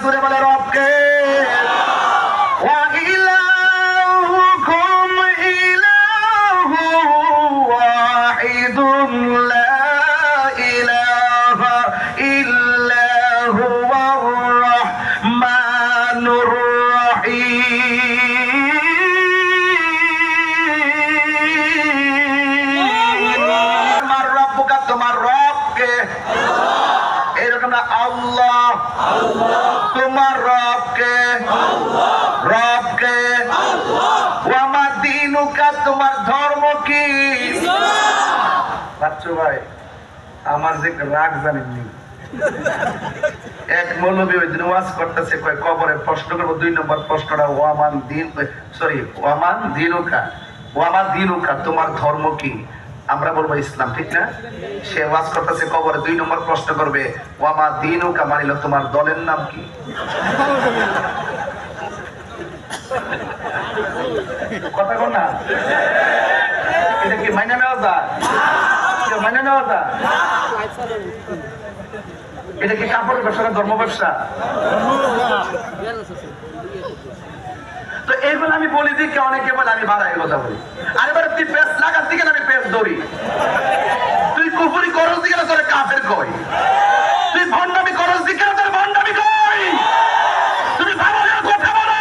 সুরে বলে রবকে। তোমার রবকে। এরকম আল্লাহ আল্লাহ। তোমার রবকে। রবকে। আমার দিনুকা তোমার ধর্ম কি? বাচ্চু ভাই, আমার যে রাগ জানেননি এক মৌলবী ওই দিন ওয়াজ করতেছে, কয় কবরে প্রশ্ন করব, দুই নম্বর প্রশ্নটা ওয়ামান দিন সরি ওয়ামান দিনুকা ওয়ামান দিনুকা তোমার ধর্ম কি? আমরা বলব ইসলাম, ঠিক না? সে ওয়াজ করতেছে কবরে, দুই নম্বর প্রশ্ন করবে, ওয়ামা দিনুকা মানিল, তোমার দলের নাম কি? কথা কর না। এটা কি মাইনা নেওয়া মাইনা নেওয়া এটা কি ব্যবসা না ধর্ম ব্যবসা? তো এইগুলো আমি বলি দিকে অনেকে বলে, আমি ভাড়া কথা বলি। আরে বারে তুই লাগার দিকে ধরি তুই কুফুরি করস দিকে তোরে কাফের কই? তুই ভণ্ডামি করস দিকে তোরে ভণ্ডামি কই? তুমি ভালো কথা বলো।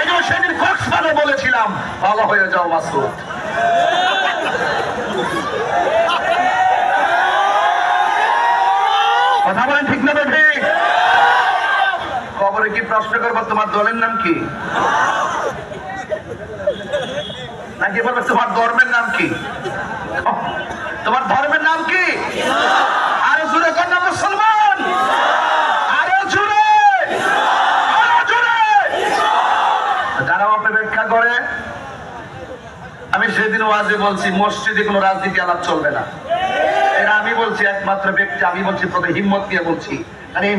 এই জন্য সেদিন কক্সবাজারে বলেছিলাম, ভালো হয়ে যাও মাসুদ। কথা বলেন ঠিক না ঠিক? খবরে কি প্রশ্ন করব? তোমার দলের নাম কি? নাকি বলবে তোমার ধর্মের নাম কি? তোমার ধর্মের নাম কি? আরও জুড়ে মুসলমান! আরও জুড়ে যারা অপেক্ষা করে। আমি সেদিন ওয়াজে বলছি, মসজিদে কোনো রাজনীতি আলাপ চলবে না। এটা আমি বলছি, একমাত্র ব্যক্তি, আমি বলছি, প্রথমে হিম্মত দিয়ে বলছি। আর এই